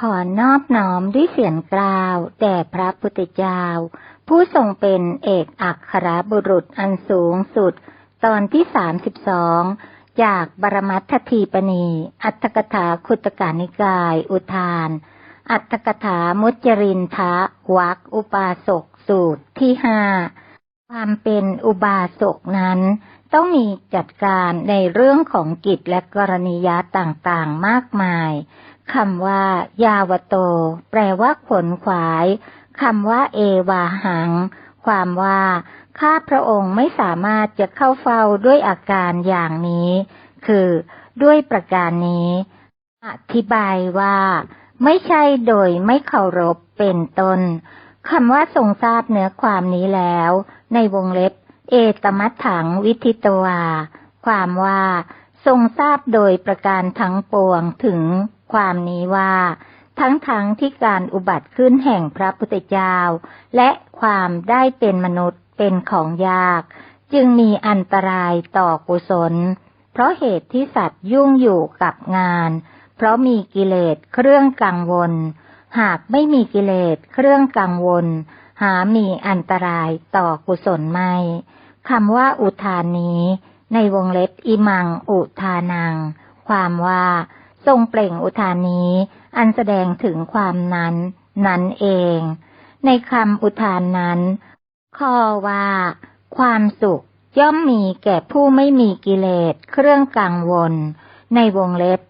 ขอนอบน้อมด้วยเสียงกล่าว แด่พระพุทธเจ้า ผู้ทรงเป็นเอกอัครบุรุษอันสูงสุด ตอนที่สามสิบสองจากบรมัตถทีปณี อัตถกถาคุตกานิกาย อุทาน อัตถกถามุจรินทะวักอุปาสกสูตรที่ห้าความเป็นอุบาสกนั้น ต้องมีจัดการในเรื่องของกิจและกรณียะต่างๆมากมาย คำว่า ยาวโต แปลว่าขนขวายคำว่า เอวาหัง ความว่า ข้าพระองค์ไม่สามารถจะเข้าเฝ้าด้วยอาการอย่างนี้ คือ ด้วยประการนี้ อธิบายว่า ไม่ใช่โดยไม่เคารพเป็นต้นคำว่าทรงทราบเนื้อความนี้แล้ว ในวงเล็บ เอตมัตถังวิทิตวา ความว่า ทรงทราบโดยประการทั้งปวงถึง ความนี้ว่า ทั้งทั้งที่การอุบัติขึ้นแห่งพระพุทธเจ้า และความได้เป็นมนุษย์เป็นของยาก จึงมีอันตรายต่อกุศล เพราะเหตุที่สัตว์ยุ่งอยู่กับงาน เพราะมีกิเลสเครื่องกังวล หากไม่มีกิเลสเครื่องกังวล หามีอันตรายต่อกุศลไม่คำว่าอุทานนี้ ในวงเล็บอิมังอุทานัง ความว่า ทรงเปล่งอุทานนี้ อันแสดงถึงความนั้น นั้นเอง ในคำอุทานนั้น ข้อว่า ความสุขย่อมมีแก่ผู้ไม่มีกิเลสเครื่องกังวล ในวงเล็บ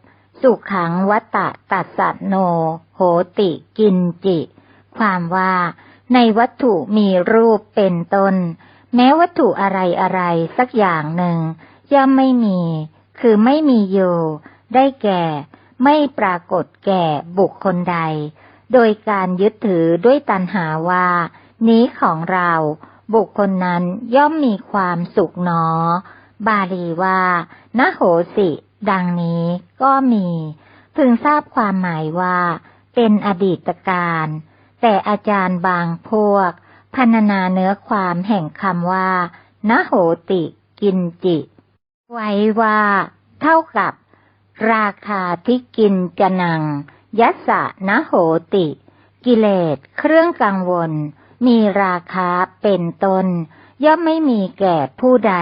สุขขังวัตตะตัสสะโน โหติกินจิ ความว่า ในวัตถุมีรูปเป็นต้น แม้วัตถุอะไรอะไรสักอย่างหนึ่ง ย่อมไม่มี คือไม่มีอยู่ ได้แก่ ไม่ปรากฏแก่บุคคลใด โดยการยึดถือด้วยตัณหาว่า นี้ของเรา บุคคลนั้นย่อมมีความสุขหนอ บาลีว่านโหสิ ดังนี้ก็มี พึงทราบความหมายว่า เป็นอดีตการ แต่อาจารย์บางพวกพันนาเนื้อความแห่งคำว่านโหติ กินจิ ไว้ว่า เท่ากับ ราคาที่กินกนัง ยัสสะนะโหติ กิเลสเครื่องกังวล มีราคาเป็นตน ย่อมไม่มีแก่ผู้ใด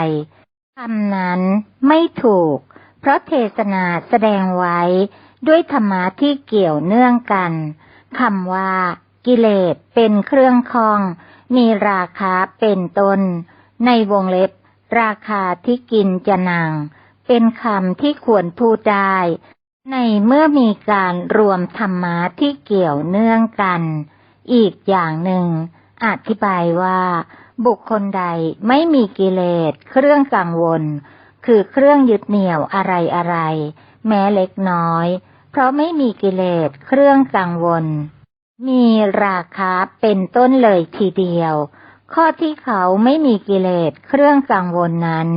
คำนั้นไม่ถูก เพราะเทศนาแสดงไว้ด้วยธรรมะที่เกี่ยวเนื่องกันคำว่า กิเลสเป็นเครื่องคอง มีราคาเป็นตน ในวงเล็บ ราคาที่กินจะนาง เป็นคำที่ควรพูดได้ ในเมื่อมีการรวมธรรมะที่เกี่ยวเนื่องกัน อีกอย่างหนึ่ง อธิบายว่า บุคคลใดไม่มีกิเลสเครื่องกังวล คือเครื่องยึดเหนี่ยวอะไรอะไร แม้เล็กน้อย เพราะไม่มีกิเลสเครื่องกังวล มีราคาเป็นต้นเลยทีเดียว ข้อที่เขาไม่มีกิเลสเครื่องกังวลนั้น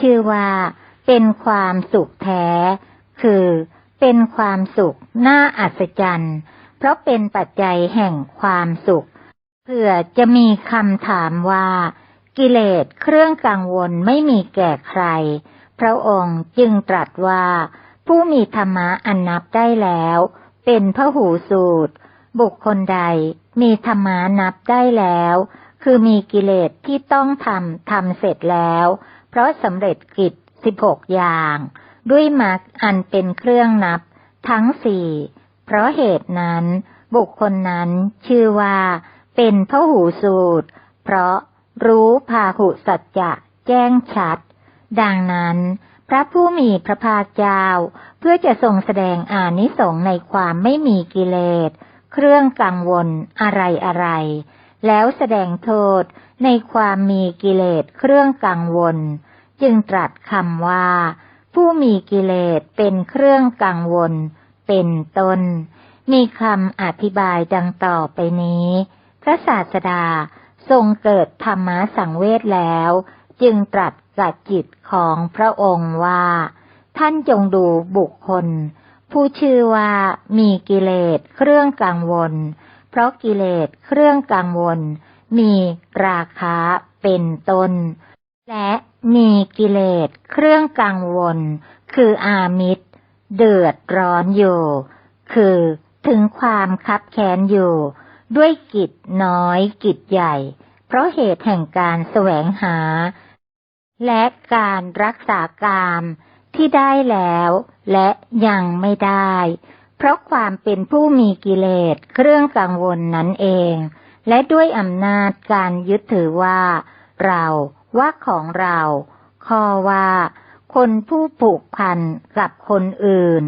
ชื่อว่า เป็นความสุขแท้ คือ เป็นความสุขน่าอัศจรรย์ เพราะเป็นปัจจัยแห่งความสุข เพื่อจะมีคำถามว่า กิเลสเครื่องกังวลไม่มีแก่ใคร พระองค์จึงตรัสว่า ผู้มีธรรมะอันนับได้แล้ว เป็นพระหูสูตร บุคคลใดมีธรรมะนับได้แล้ว คือมีกิเลสที่ต้องทำทำเสร็จแล้ว เพราะสำเร็จกิจ สิบหกอย่าง ด้วยมรรคอันเป็นเครื่องนับ ทั้งสี่เพราะเหตุนั้น บุคคลนั้นชื่อว่า เป็นพหูสูตร เพราะรู้พาหุสัจจะแจ้งชัด ดังนั้น พระผู้มีพระภาคเจ้า เพื่อจะทรงแสดงอานิสงส์ในความไม่มีกิเลส เครื่องกังวลอะไรอะไร แล้วแสดงโทษในความมีกิเลสเครื่องกังวล จึงตรัสคำว่า ผู้มีกิเลสเป็นเครื่องกังวล เป็นตนมีคำอธิบายดังต่อไปนี้ พระศาสดาทรงเกิดธรรมะสังเวชแล้ว จึงตรัสกับจิตของพระองค์ว่า ท่านจงดูบุคคล ผู้ชื่อว่ามีกิเลสเครื่องกังวล เพราะกิเลสเครื่องกังวล มีราคาเป็นตนและ มีกิเลสเครื่องกังวล คืออามิตร เดือดร้อนอยู่ คือถึงความคับแค้นอยู่ ด้วยกิจน้อยกิจใหญ่ เพราะเหตุแห่งการแสวงหา และการรักษากามที่ได้แล้วและยังไม่ได้ เพราะความเป็นผู้มีกิเลสเครื่องกังวลนั้นเอง และด้วยอำนาจการยึดถือว่าเรา ว่าของเราข้อว่า คนผู้ผูกพันกับคนอื่น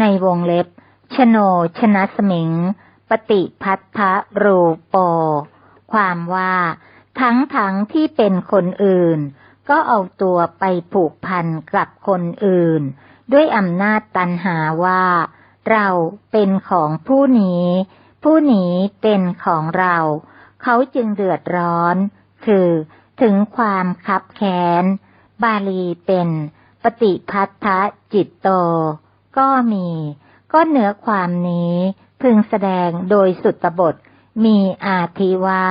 ในวงเล็บ ชโนชนะสมิง ปฏิพัทธรูปโป ความว่า ทั้งทั้งที่เป็นคนอื่น ก็เอาตัวไปผูกพันกับคนอื่น ด้วยอำนาจตันหาว่า เราเป็นของผู้นี้ ผู้นี้เป็นของเรา เขาจึงเดือดร้อน คือ ถึงความคับแค้น บาลีเป็น ปฏิพัทธจิตโต ก็มี ก็เหนือความนี้พึงแสดงโดยสุตบท มีอาทิว่า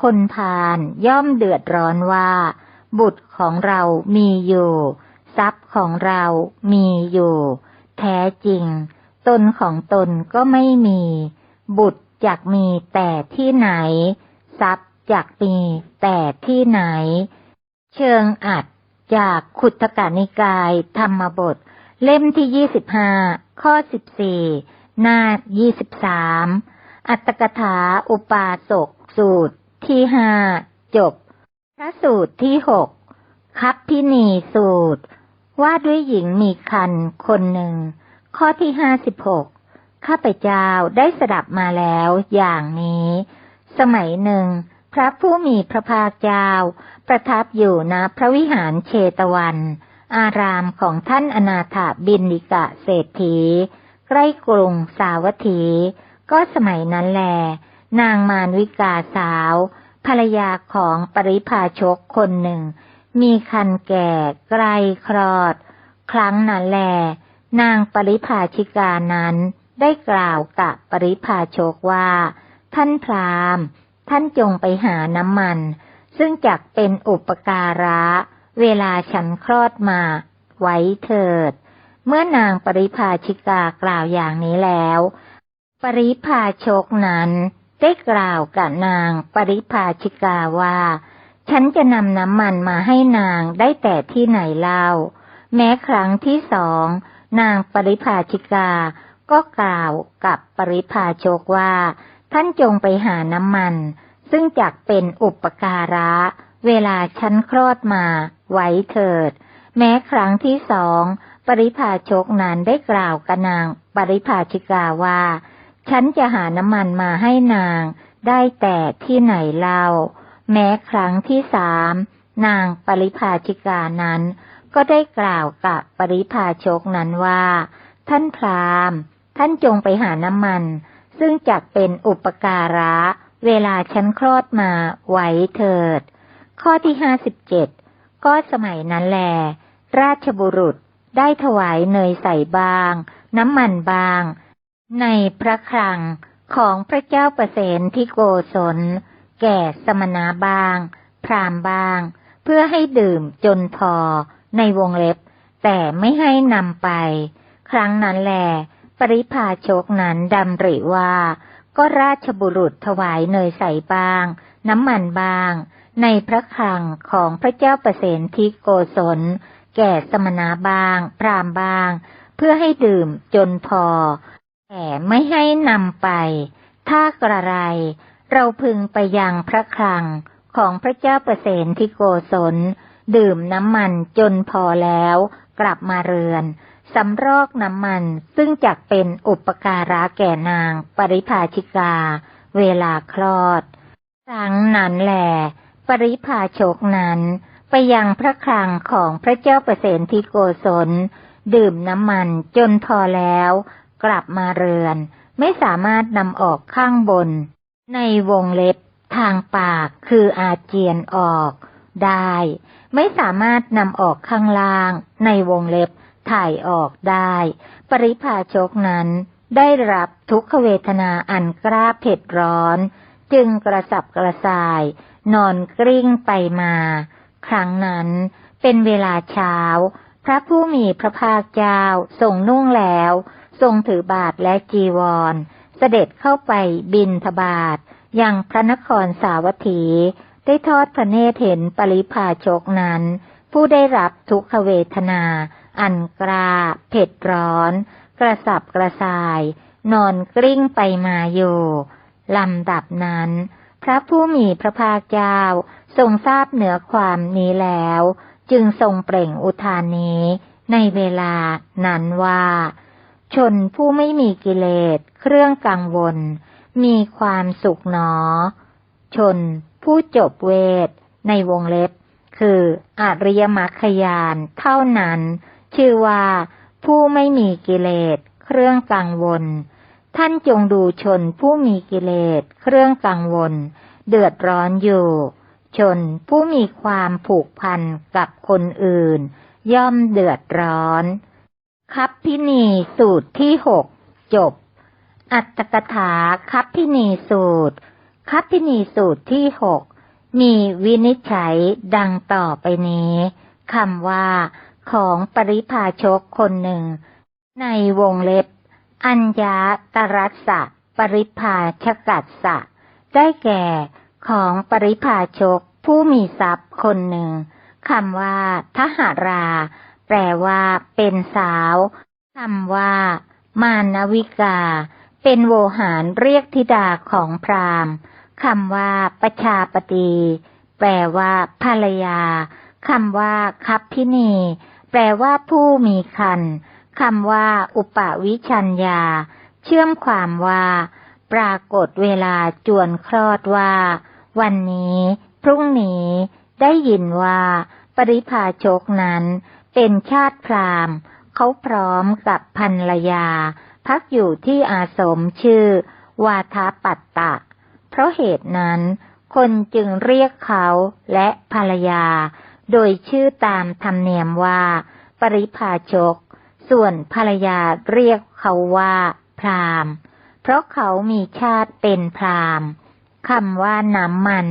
คนพาลย่อมเดือดร้อนว่า บุตรของเรามีอยู่ ทรัพย์ของเรามีอยู่ แท้จริง ตนของตนก็ไม่มี บุตรจักมีแต่ที่ไหน ทรัพย์ จักมีแต่ที่ไหน เชิงอัดจากขุทกานิกาย ธรรมบท เล่มที่ยี่สิบห้าข้อสิบสี่หน้ายี่สิบสามอัตตกถาอุปาสกสูตรที่ห้าจบ พระสูตรที่หกคับพินีสูตร ว่าด้วยหญิงมีคันคนหนึ่ง ข้อที่ห้าสิบหกข้าพเจ้าได้สดับมาแล้วอย่างนี้ สมัยหนึ่ง พระผู้มีพระภาคเจ้า ประทับอยู่ณพระวิหารเชตวัน อารามของท่านอนาถาบินิกะเศรษฐี ใกล้กรุงสาวัตถี ก็สมัยนั้นแล นางมารวิกาสาว ภรรยาของปริพาชกคนหนึ่ง มีคันแก่ไกลคลอด ครั้งนั้นแล นางปริพาชิกานั้นได้กล่าวกับปริพาชกว่า ท่านพราหมณ์ ท่านจงไปหาน้ำมัน ซึ่งจักเป็นอุปการะ เวลาฉันคลอดมา ไว้เถิด เมื่อนางปริพาชิกากล่าวอย่างนี้แล้ว ปริพาชกนั้นได้กล่าวกับนางปริพาชิกาว่า ฉันจะนำน้ำมันมาให้นางได้แต่ที่ไหนเล่า แม้ครั้งที่สองนางปริพาชิกาก็กล่าวกับปริพาชกว่า ท่านจงไปหาน้ำมัน ซึ่งจักเป็นอุปการะ เวลาฉันคลอดมา ไว้เถิด แม้ครั้งที่สอง ปริพาชกนั้นได้กล่าวกับนาง ปริพาชิกาว่า ฉันจะหาน้ำมันมาให้นาง ได้แต่ที่ไหนเล่า แม้ครั้งที่สามนางปริพาชิกานั้น ก็ได้กล่าวกับปริพาชกนั้นว่า ท่านพราหมณ์ ท่านจงไปหาน้ำมัน ซึ่งจักเป็นอุปการะ เวลาฉันคลอดมาไว้เถิด ข้อที่ห้าสิบเจ็ดก็สมัยนั้นแล ราชบุรุษได้ถวายเนยใส่บาง น้ำมันบาง ในพระครังของพระเจ้าประเสนที่โกศล แก่สมณะบาง พรามบาง เพื่อให้ดื่มจนพอในวงเล็บ แต่ไม่ให้นำไป ครั้งนั้นแล ปริพาชกนั้นดำริว่า ก็ราชบุรุษถวายเนยใสบาง น้ำมันบาง ในพระคลังของพระเจ้าประเสนทิโกศล แก่สมณะบาง พรามบาง เพื่อให้ดื่มจนพอ แต่ไม่ให้นำไป ถ้ากระไร เราพึงไปยังพระคลังของพระเจ้าประเสนทิโกศล ดื่มน้ำมันจนพอแล้ว กลับมาเรือน สำรอกน้ำมันซึ่งจักเป็นอุปการะแก่นางปริภาชิกา เวลาคลอดครั้งนั้นแหลปริภาชกนั้น ไปยังพระคลังของพระเจ้าประเสนทิโกศล ดื่มน้ำมันจนพอแล้ว กลับมาเรือน ไม่สามารถนำออกข้างบน ในวงเล็บทางปากคืออาเจียนออก ได้ ไม่สามารถนำออกข้างล่าง ในวงเล็บ ถ่ายออกได้ ปริพาชกนั้นได้รับทุกขเวทนาอันกล้าเผ็ดร้อน จึงกระสับกระส่าย นอนกลิ้งไปมา ครั้งนั้นเป็นเวลาเช้า พระผู้มีพระภาคเจ้าทรงนุ่งแล้ว ทรงถือบาทและจีวร เสด็จเข้าไปบินทบาทยังพระนครสาวัตถี ได้ทอดพระเนตรเห็นปริพาชกนั้น ผู้ได้รับทุกขเวทนา อันกราเผ็ดร้อน กระสับกระส่าย นอนกลิ้งไปมาอยู่ลำดับนั้น พระผู้มีพระภาคเจ้าทรงทราบเหนือความนี้แล้ว จึงทรงเปล่งอุทานนี้ในเวลานั้นว่า ชนผู้ไม่มีกิเลสเครื่องกังวล มีความสุขหนอ ชนผู้จบเวท ในวงเล็บ คืออริยมรรคยานเท่านั้น ชื่อว่า ผู้ไม่มีกิเลส เครื่องกังวล ท่านจงดูชนผู้มีกิเลส เครื่องกังวล เดือดร้อนอยู่ ชนผู้มีความผูกพันกับคนอื่น ย่อมเดือดร้อนคับพินีสูตรที่หกจบ อัตตกถาคับพินีสูตรคับพินีสูตรที่หกมีวินิจฉัยดังต่อไปนี้คำว่า ของปริพาชกคนหนึ่ง ในวงเล็บ อัญญาตรัสสะปริพาชกัสสะ ได้แก่ของปริพาชกผู้มีทรัพย์คนหนึ่งคำว่า ทหารา แปลว่า เป็นสาวคำว่า มานวิกา เป็นโวหารเรียกธิดาของพราหมณ์คำว่า ประชาปตีแปลว่า ภรรยาคำว่าคับพินี แปลว่าผู้มีคันคำว่า อุปวิชัญญา เชื่อมความว่า ปรากฏเวลาจวนคลอดว่า วันนี้ พรุ่งนี้ ได้ยินว่า ปริพาชกนั้น เป็นชาติพราหมณ์เขาพร้อมกับภรรยา พักอยู่ที่อาสมชื่อ วาทาปัตตะ เพราะเหตุนั้น คนจึงเรียกเขาและภรรยา โดยชื่อตามธรรมเนียมว่า ปริพาชก ส่วนภรรยาเรียกเขาว่า พรามเพราะเขามีชาติเป็นพรามคำว่าน้ำมัน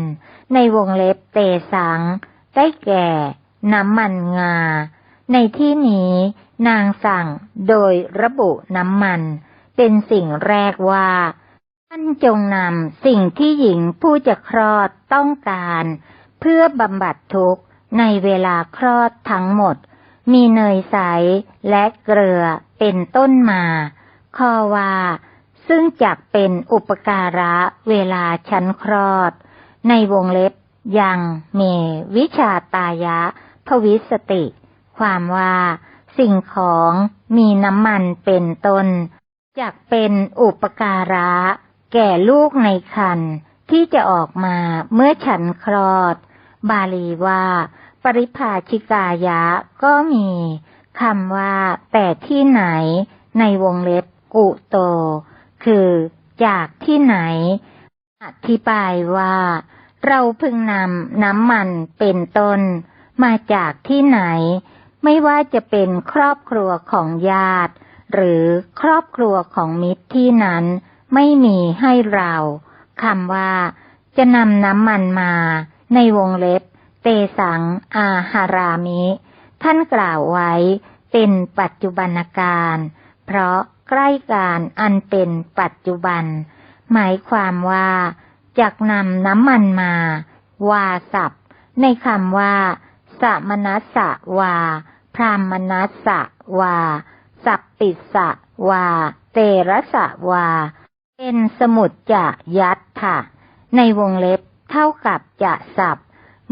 ในวงเล็บเตสัง ได้แก่ น้ำมันงา ในที่นี้ นางสั่งโดยระบุน้ำมัน เป็นสิ่งแรกว่าท่านจงนำสิ่งที่หญิงผู้จะคลอดต้องการ เพื่อบำบัดทุกข์ ในเวลาคลอดทั้งหมด มีเนยใสและเกลือเป็นต้นมาข้อว่าซึ่งจักเป็นอุปการะเวลาชั้นคลอด ในวงเล็บยังเมวิชาตายะภวิสติ ความว่า สิ่งของมีน้ำมันเป็นต้นจักเป็นอุปการะ แก่ลูกในคันที่จะออกมาเมื่อฉันคลอด บาลีว่า ปริภาชิกายะก็มีคำว่าแต่ที่ไหน ในวงเล็บกุโต คือจากที่ไหน อธิบายว่า เราพึงนำน้ำมันเป็นต้น มาจากที่ไหน ไม่ว่าจะเป็นครอบครัวของญาติ หรือครอบครัวของมิตรที่นั้นไม่มีให้เราคำว่า จะนำน้ำมันมา ในวงเล็บ เตสังอาหารามิ ท่านกล่าวไว้เป็นปัจจุบันการ เพราะใกล้การอันเป็นปัจจุบัน หมายความว่าจากนำน้ำมันมา วาสับในคำว่าสมนัสสะวา พรามนัสสะวา สัปปิสะวา เตระสะวา เป็นสมุดจะยัตถะในวงเล็บเท่ากับจะสับ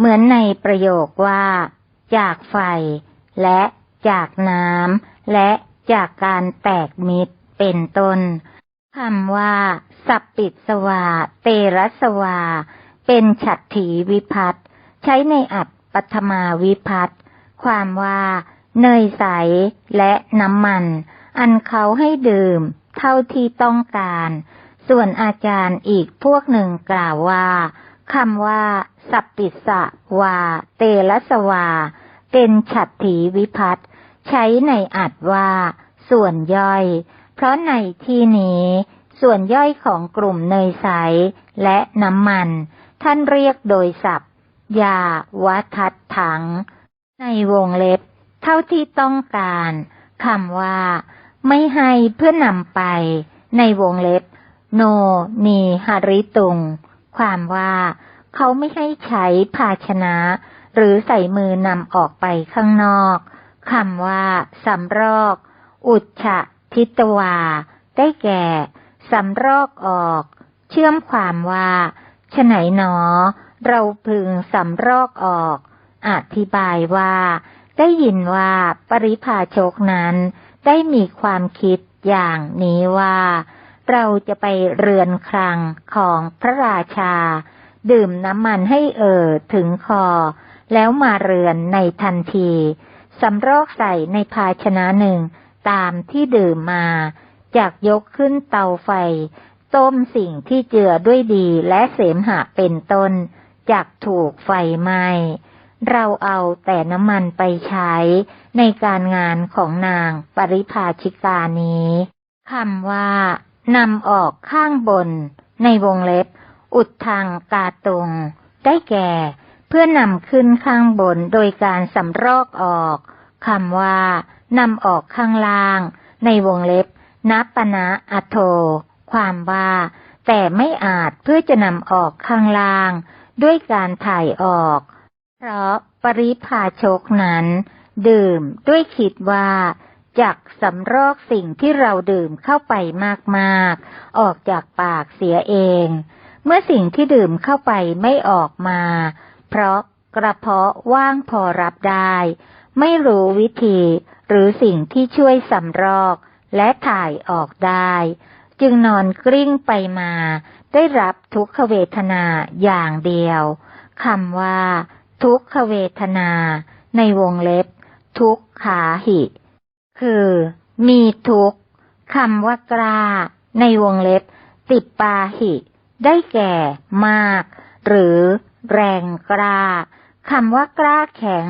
เหมือนในประโยคว่า จากไฟ และจากน้ำและจากการแตกมิตรเป็นต้นคำว่า สัปปิสวา เตระสวา เป็นฉัตถีวิพัตใช้ในอัดปัทมาวิพัตความว่า เนยใสและน้ำมัน อันเขาให้ดื่ม เท่าที่ต้องการ ส่วนอาจารย์อีกพวกหนึ่งกล่าวว่า คำว่า สัปปิสะวา เตระสวา เป็นฉัตรถีวิพัตใช้ในอัดว่า ส่วนย่อย เพราะในที่นี้ ส่วนย่อยของกลุ่มเนยใสและน้ำมัน ท่านเรียกโดยศัพท์ยาวัทัดถัง ในวงเล็บ เท่าที่ต้องการคำว่า ไม่ให้เพื่อนำไป ในวงเล็บ โนนีหริตุง ความว่าเขาไม่ให้ใช้ภาชนะ หรือใส่มือนำออกไปข้างนอกคำว่าสำรอก อุจฉทิตวา ได้แก่สำรอกออก เชื่อมความว่าฉไหนหนอ เราพึงสำรอกออก อธิบายว่า ได้ยินว่าปริพาชกนั้น ได้มีความคิดอย่างนี้ว่า เราจะไปเรือนครังของพระราชา ดื่มน้ำมันให้เอ่อถึงคอ แล้วมาเรือนในทันทีสำรอกใส่ในภาชนะหนึ่งตามที่ดื่มมา จากยกขึ้นเตาไฟ ต้มสิ่งที่เจือด้วยดีและเสมหะเป็นต้น จากถูกไฟไหม้เราเอาแต่น้ำมันไปใช้ในการงานของนางปริภาชิกานี้คำว่า นำออกข้างบน ในวงเล็บ อุดทางกาตุงได้แก่ เพื่อนำขึ้นข้างบนโดยการสำรอกออกคำว่านำออกข้างล่าง ในวงเล็บนับปนะอโท ความว่า แต่ไม่อาจเพื่อจะนำออกข้างล่าง ด้วยการถ่ายออก เพราะปริพาชกนั้น ดื่มด้วยคิดว่า จากสำรอกสิ่งที่เราดื่มเข้าไปมากๆ ออกจากปากเสียเอง เมื่อสิ่งที่ดื่มเข้าไปไม่ออกมา เพราะกระเพาะว่างพอรับได้ ไม่รู้วิธีหรือสิ่งที่ช่วยสำรอกและถ่ายออกได้ จึงนอนกลิ้งไปมา ได้รับทุกขเวทนาอย่างเดียวคำว่า ทุกขเวทนา ในวงเล็บ ทุกขาหิ คือ มีทุกคำว่ากล้า ในวงเล็บ ติดปาหิ ได้แก่มาก หรือ แรงกล้าคำว่ากล้าแข็ง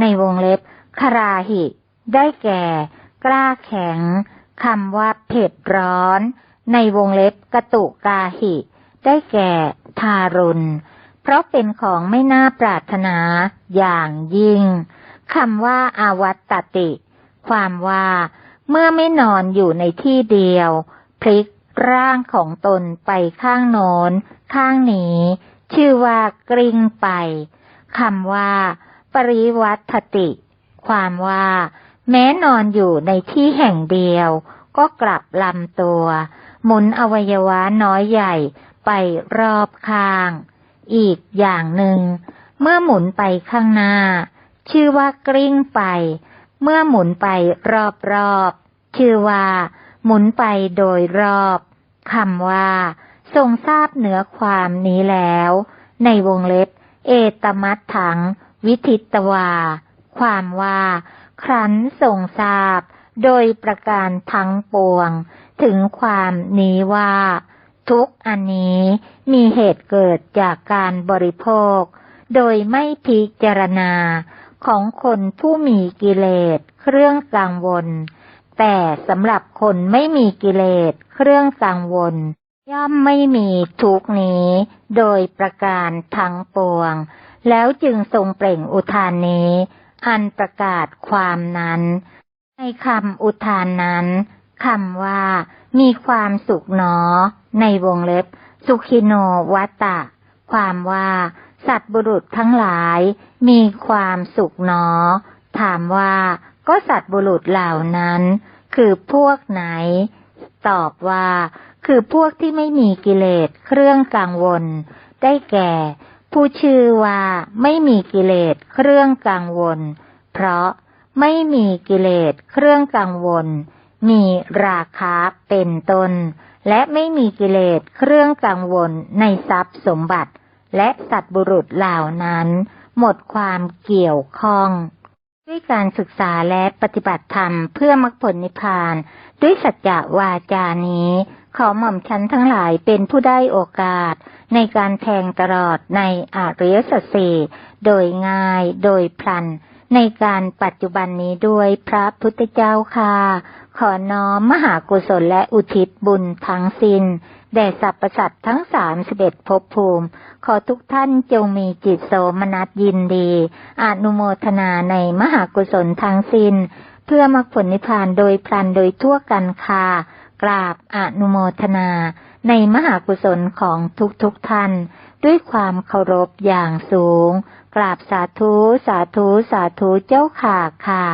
ในวงเล็บคราหิ ได้แก่ กล้าแข็งคำว่าเผ็ดร้อน ในวงเล็บกระตุกาหิ ได้แก่ ทารุณ เพราะเป็นของไม่น่าปรารถนาอย่างยิ่งคำว่าอาวัตติ ความว่า เมื่อไม่นอนอยู่ในที่เดียว พลิกร่างของตนไปข้างโน้น ข้างนี้ ชื่อว่ากริ้งไปคำว่า ปริวัตติ ความว่า แม้นอนอยู่ในที่แห่งเดียว ก็กลับลำตัว หมุนอวัยวะน้อยใหญ่ไปรอบข้าง อีกอย่างหนึ่ง เมื่อหมุนไปข้างหน้า ชื่อว่ากลิ้งไป เมื่อหมุนไปรอบๆชื่อว่า หมุนไปโดยรอบคำว่า ทรงทราบเหนือความนี้แล้ว ในวงเล็บ เอตมัตถัง วิทิตวา ความว่า ครั้นทรงทราบ โดยประการทั้งปวง ถึงความนี้ว่า ทุกอันนี้มีเหตุเกิดจากการบริโภค โดยไม่พิจารณา ของคนผู้มีกิเลสเครื่องกังวล แต่สำหรับคนไม่มีกิเลสเครื่องกังวล ย่อมไม่มีทุกนี้ โดยประการทั้งปวง แล้วจึงทรงเปล่งอุทานนี้ อันประกาศความนั้น ในคำอุทานนั้นคำว่า มีความสุขหนอ ในวงเล็บ สุขิโนวัตตะความว่า สัตบุรุษทั้งหลายมีความสุขหนอ ถามว่าก็สัตบุรุษเหล่านั้น คือพวกไหน ตอบว่า คือพวกที่ไม่มีกิเลสเครื่องกังวล ได้แก่ ผู้ชื่อว่าไม่มีกิเลสเครื่องกังวล เพราะไม่มีกิเลสเครื่องกังวล มีราคาเป็นตนและไม่มีกิเลสเครื่องกังวลในทรัพย์สมบัติ และสัตบุรุษเหล่านั้น หมดความเกี่ยวข้อง ด้วยการศึกษาและปฏิบัติธรรมเพื่อมรรคผลนิพพาน ด้วยสัจจะวาจานี้ ขอหม่อมชั้นทั้งหลายเป็นผู้ได้โอกาส ในการแทงตลอดในอริยสัจสีโดยง่ายโดยพลัน ในการปัจจุบันนี้ด้วยพระพุทธเจ้าค่ะ ขอน้อมมหากุศลและอุทิศบุญทั้งสิน้น แด่สรรพสัตว์ทั้งสามสิบเอ็ดภพภูมิ ขอทุกท่านจงมีจิตโสมนัสยินดีอนุโมทนาในมหากุศลทั้งสิน้น เพื่อมรรคผลนิพพานโดยพลันโดยทั่วกันค่ะกราบอนุโมทนา ในมหากุศลของทุกๆทท่าน ด้วยความเคารพอย่างสูง กราบสาธุสาธุสาธุเจ้าค่ะค่ะ